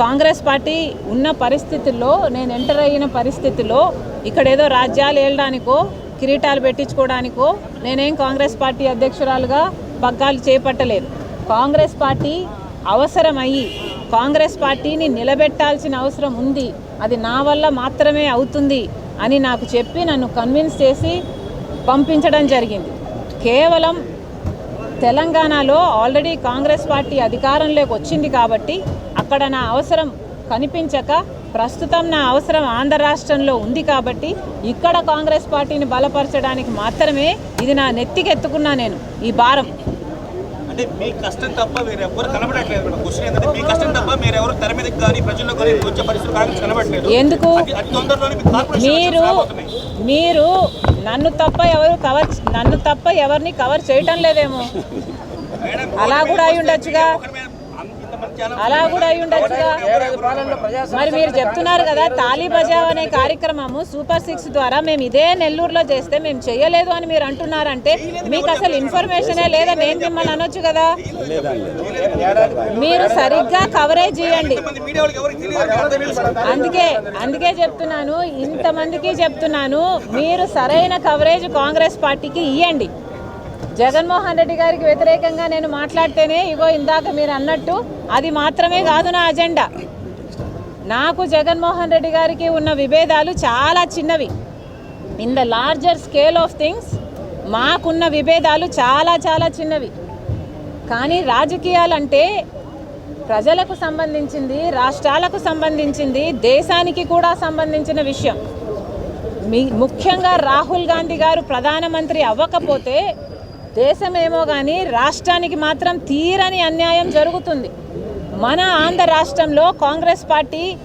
Congress party ఉన్న పరిస్థితుల్లో నేను ఎంటర్ అయిన పరిస్థితుల్లో ఇక్కడ ఏదో రాజ్యాలు ఏళ్ళడానికో కిరీటాలు పెట్టించుకోవడానికో నేనేం కాంగ్రెస్ పార్టీ అధ్యక్షురాలుగా పగ్గాలు చేపట్టలేదు. కాంగ్రెస్ పార్టీ అవసరమయ్యి కాంగ్రెస్ పార్టీని నిలబెట్టాల్సిన అవసరం ఉంది అది నా వల్ల మాత్రమే అవుతుంది అని నాకు చెప్పి నన్ను కన్విన్స్ చేసి పంపించడం జరిగింది. కేవలం తెలంగాణలో ఆల్రెడీ కాంగ్రెస్ పార్టీ అధికారంలోకి వచ్చింది కాబట్టి అక్కడ నా అవసరం కనిపించక ప్రస్తుతం నా అవసరం ఆంధ్ర రాష్ట్రంలో ఉంది కాబట్టి ఇక్కడ కాంగ్రెస్ పార్టీని బలపరచడానికి మాత్రమే ఇది నా నెత్తికెత్తుకున్నా నేను ఈ భారం. అంటే మీ కష్టం తప్ప వేరే ఎవరు కనబడట్లేదు మేడం. క్వశ్చన్ ఏంటంటే మీ కష్టం తప్ప మీరు ఎవరు తెర మీదకి కానీ ప్రజల్లో కానీ వచ్చే పరిస్థితులు కాంగ్రెస్ కనబడట్లేదు. ఎందుకు? మీరు. మీరు నన్ను తప్ప ఎవరు కవర్ నన్ను తప్ప ఎవరిని కవర్ చేయటం లేదేమో. అలా కూడా అయి ఉండొచ్చుగా. అలా కూడా అయి ఉండొచ్చుగా. మరి మీరు చెప్తున్నారు కదా తాళీ బజావ్ అనే కార్యక్రమము సూపర్ సిక్స్ ద్వారా మేము ఇదే నెల్లూరులో చేస్తే మేము చేయలేదు అని మీరు అంటున్నారంటే మీకు అసలు ఇన్ఫర్మేషనే లేదా? నేను మిమ్మల్ని అనొచ్చు కదా. మీరు సరిగ్గా కవరేజ్ చేయండి అందుకే అందుకే చెప్తున్నాను ఇంతమందికి చెప్తున్నాను మీరు సరైన కవరేజ్ కాంగ్రెస్ పార్టీకి ఇవ్వండి జగన్మోహన్ రెడ్డి గారికి వ్యతిరేకంగా నేను మాట్లాడితేనే ఇగో ఇందాక మీరు అన్నట్టు అది మాత్రమే కాదు నా అజెండా. నాకు జగన్మోహన్ రెడ్డి గారికి ఉన్న విభేదాలు చాలా చిన్నవి. In the larger scale of things మాకున్న విభేదాలు చాలా చాలా చిన్నవి. కానీ రాజకీయాలంటే ప్రజలకు సంబంధించింది రాష్ట్రాలకు సంబంధించింది దేశానికి కూడా సంబంధించిన విషయం. మీ ముఖ్యంగా రాహుల్ గాంధీ గారు ప్రధానమంత్రి అవ్వకపోతే దేశమేమో కానీ రాష్ట్రానికి మాత్రం తీరని అన్యాయం జరుగుతుంది. మన ఆంధ్ర రాష్ట్రంలో కాంగ్రెస్ పార్టీ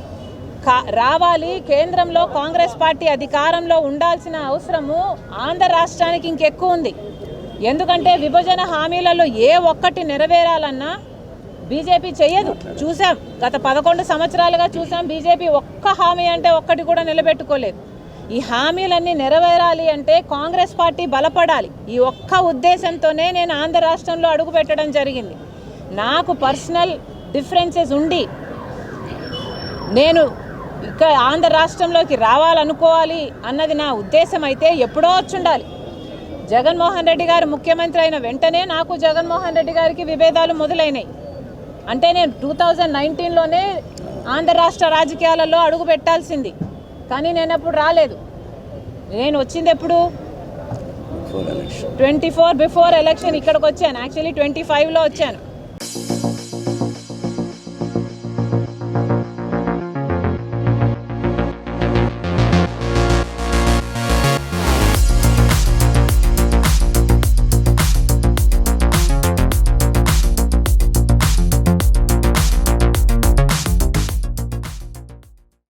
కా- రావాలి కేంద్రంలో కాంగ్రెస్ పార్టీ అధికారంలో ఉండాల్సిన అవసరము ఆంధ్ర రాష్ట్రానికి ఇంకెక్కువ ఉంది. ఎందుకంటే విభజన హామీలలో ఏ ఒక్కటి నెరవేరాలన్నా బీజేపీ చేయదు చూసాం గత పదకొండు సంవత్సరాలుగా చూసాం బీజేపీ ఒక్క హామీ అంటే ఒక్కటి కూడా నిలబెట్టుకోలేదు. ఈ హామీలన్నీ నెరవేరాలి అంటే కాంగ్రెస్ పార్టీ బలపడాలి. ఈ ఒక్క ఉద్దేశంతోనే నేను ఆంధ్ర రాష్ట్రంలో అడుగు పెట్టడం జరిగింది. నాకు పర్సనల్ డిఫరెన్సెస్ ఉండి నేను ఇక ఆంధ్ర రాష్ట్రంలోకి రావాలనుకోవాలి అన్నది నా ఉద్దేశం అయితే ఎప్పుడో వచ్చుండాలి. జగన్మోహన్ రెడ్డి గారు ముఖ్యమంత్రి అయిన వెంటనే నాకు జగన్మోహన్ రెడ్డి గారికి విభేదాలు మొదలైనాయి. అంటే నేను టూ థౌజండ్ నైన్టీన్లోనే ఆంధ్ర రాష్ట్ర రాజకీయాలలో అడుగు పెట్టాల్సింది. కానీ నేను అప్పుడు రాలేదు. నేను వచ్చింది ఎప్పుడు? ట్వంటీ ఫోర్ బిఫోర్ ఎలక్షన్ ఇక్కడికి వచ్చాను. యాక్చువల్లీ ట్వంటీ ఫైవ్లో వచ్చాను.